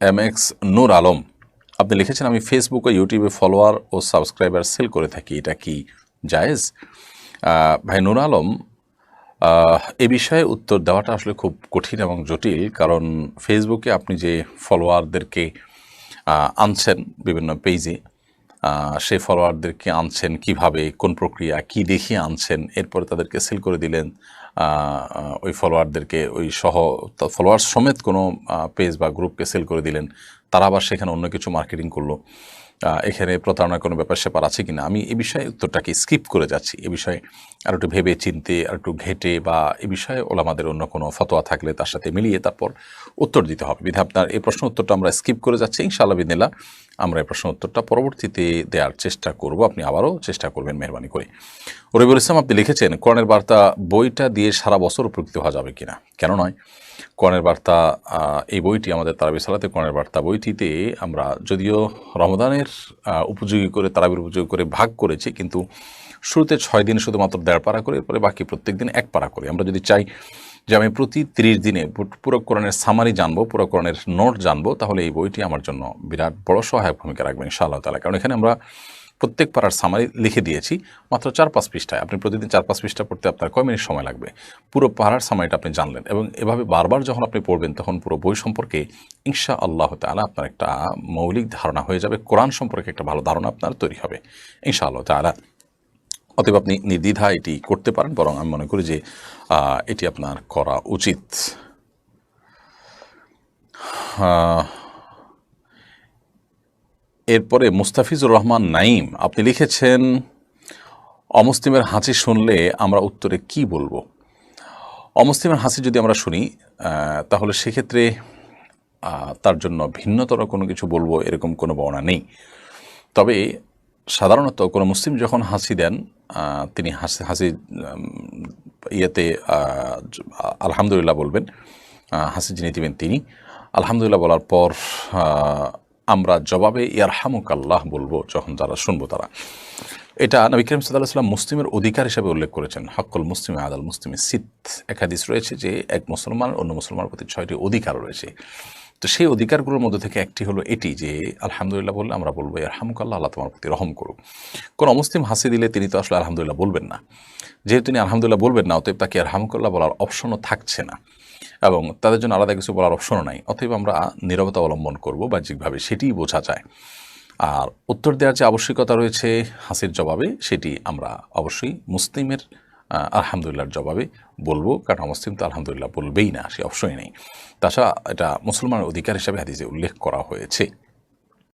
M x নূর আলম। আপনি লিখেছেন, আমি ফেসবুক ও ইউটিউবে ফলোয়ার ও সাবস্ক্রাইবার সেল করে থাকি, এটা কি জায়েজ? ভাই নূর আলম এ বিষয়ে উত্তর দেওয়াটা আসলে খুব কঠিন এবং জটিল, কারণ ফেসবুকে আপনি যে ফলোয়ারদেরকে আনছেন বিভিন্ন পেজে সেই ফলোয়ারদেরকে আনছেন কীভাবে, কোন প্রক্রিয়া, কি দেখিয়ে আনছেন, এরপরে তাদেরকে সেল করে দিলেন ওই ফলোয়ারদেরকে ওই সহ ফলোয়ার সমেত কোনো পেজ বা গ্রুপকে সেল করে দিলেন। তারা আবার সেখানে অন্য কিছু মার্কেটিং করল। এখানে প্রতারণার কোনো ব্যাপার স্যাপার আছে কিনা? আমি এ বিষয়ে উত্তরটাকে স্কিপ করে যাচ্ছি। এ বিষয়ে আর একটু ভেবে চিনতে, আর একটু ঘেটে বা এ বিষয়ে ওলামাদের অন্য কোনো ফতোয়া থাকলে তার সাথে মিলিয়ে তারপর উত্তর দিতে হবে। বিধা আপনার এই প্রশ্ন উত্তরটা আমরা স্কিপ করে যাচ্ছি। ইনশাআল্লাহ বিদিল্লা আমরা এই প্রশ্ন উত্তরটা পরবর্তীতে দেওয়ার চেষ্টা করব। আপনি আবারও চেষ্টা করবেন মেহরবানি করে। রবিউল ইসলাম, আপনি লিখেছেন, কোরআনের বার্তা বইটা দিয়ে সারা বছর উপকৃত হওয়া যাবে কিনা? কেন নয়? কোরআনের বার্তা এই বইটি আমাদের তারাবি সালাতে কোরআনের বার্তা বইটিতে আমরা যদিও রমদানের উপযোগী করে, তারাবির উপযোগী করে ভাগ করেছি, কিন্তু শুরুতে ছয় দিন শুধুমাত্র দেড় পারা করে, এরপরে বাকি প্রত্যেক দিন এক পারা করি। আমরা যদি চাই যে আমি প্রতি তিরিশ দিনে পু- পুরো কোরআনের সামারি জানব পুরো কোরআনের নোট জানব, তাহলে এই বইটি আমার জন্য বিরাট বড় সহায়ক ভূমিকা রাখবে ইনশাআল্লাহ তালা কারণ এখানে আমরা প্রত্যেক পাড়ার সামারি লিখে দিয়েছি, মাত্র চার পাঁচ পৃষ্ঠায়। আপনি প্রতিদিন চার পাঁচ পৃষ্ঠা পড়তে আপনার কয় মিনিট সময় লাগবে? পুরো পাড়ার সামারিটা আপনি জানলেন এবং এভাবে বারবার যখন আপনি পড়বেন, তখন পুরো বই সম্পর্কে ইনশা আল্লাহ তালা আপনার একটা মৌলিক ধারণা হয়ে যাবে, কোরআন সম্পর্কে একটা ভালো ধারণা আপনার তৈরি হবে ইনশা আল্লাহ তালা অতএব আপনি নির্দ্বিধা এটি করতে পারেন, বরং আমি মনে করি যে এটি আপনার করা উচিত। এরপরে মুস্তাফিজুর রহমান নাইম আপনি লিখেছেন, অমুসলিমের হাসি শুনলে আমরা উত্তরে কি বলব? অমুসলিমের হাসি যদি আমরা শুনি তাহলে সেক্ষেত্রে তার জন্য ভিন্নতর কোনো কিছু বলব এরকম কোনো বর্ণনা নেই। তবে সাধারণত কোনো মুসলিম যখন হাসি দেন তিনি হাসি হাসি ইয়েতে আলহামদুলিল্লাহ বলবেন হাসি যিনি দিবেন তিনি। আলহামদুলিল্লাহ বলার পর আমরা জবাবে ইয়ারহামুক আল্লাহ বলব যখন যারা শুনব তারা। এটা নবী করিম সাল্লাহ সাল্লাম মুসলিমের অধিকার হিসেবে উল্লেখ করেছেন। হক্কল মুসলিম আদাল মুসলিমের সিত। একাদিস রয়েছে যে, এক মুসলমান অন্য মুসলমানের প্রতি ছয়টি অধিকার রয়েছে। তো সেই অধিকারগুলোর মধ্যে থেকে একটি হলো এটি যে, আলহামদুলিল্লাহ বললে আমরা বলব আলহামুকাল্লাহ আল্লাহ তোমার প্রতি রহম করুক। কোনো অমুসলিম হাসি দিলে তিনি তো আসলে আলহামদুলিল্লাহ বলবেন না। যেহেতু তিনি আলহামদুলিল্লাহ বলবেন না, অতএব তাকে আলহামুকাল্লাহ বলার অপশনও থাকছে না এবং তাদের জন্য আলাদা কিছু বলার অপশনও নাই। অতএব আমরা নীরবতা অবলম্বন করব, বাহ্যিকভাবে সেটিই বোঝা যায়। আর উত্তর দেওয়ার যে আবশ্যিকতা রয়েছে হাসির জবাবে, সেটি আমরা অবশ্যই মুসলিমের আলহামদুলিল্লাহর জবাবে বলব, কারণ অমুসলিম তো আলহামদুলিল্লাহ বলবেই না, সে অবশ্যই নেই। তাছাড়া এটা মুসলমানের অধিকার হিসাবে হাদিসে উল্লেখ করা হয়েছে।